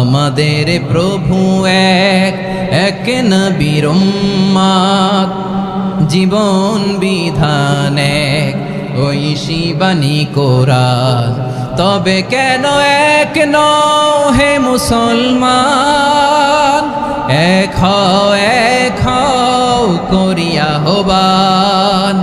আমাদের প্রভু এক এক নবীর উম্মাদ। জীবন বিধান এক, ওই শিবানী কোরআন তবে কেন এক নও হে মুসলমান? এক এক করিয়া হবান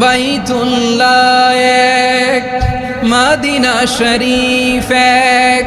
বাইতুল্লাহ এক, মাদিনা শরীফ এক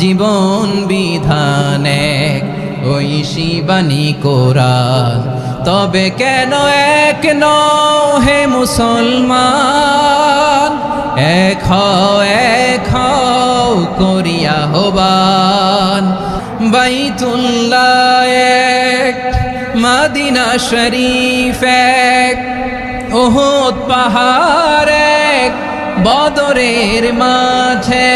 জীবন বিধান এক। ওই শিবানী তবে কেন এক নও হে মুসলমান? এক হও করিয়া হবান বাইতুল্লাহ এক, মাদিনা শরীফ এক, ওহদ পাহাড় এক। বদরের মাঝে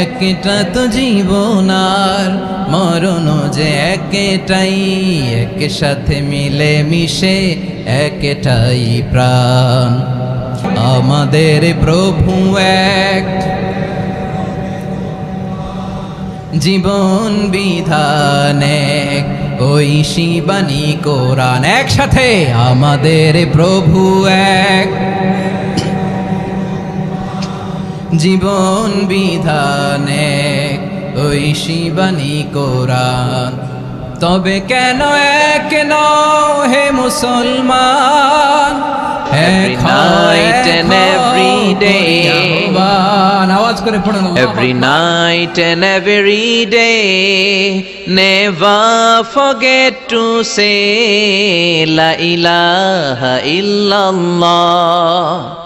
একটা তো জীবন আর মরণ যে একটাই এক সাথে মিলে মিশে একটাই প্রাণ। আমাদের প্রভু এক। জীবন বিধান ওই শিবানী কোরআন একসাথে আমাদের প্রভু এক। জীবন বিধানে ওই শিবানী কোরআন তবে কেন এক হে মুসলমান। আওয়াজ করে পড়ুন আকবার। night and every day, never forget to say La ilaha illallah.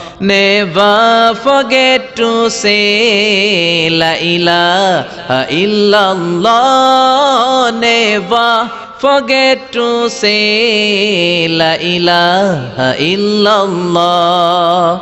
Never forget to say La ilaha illallah. Never forget to say La ilaha illallah.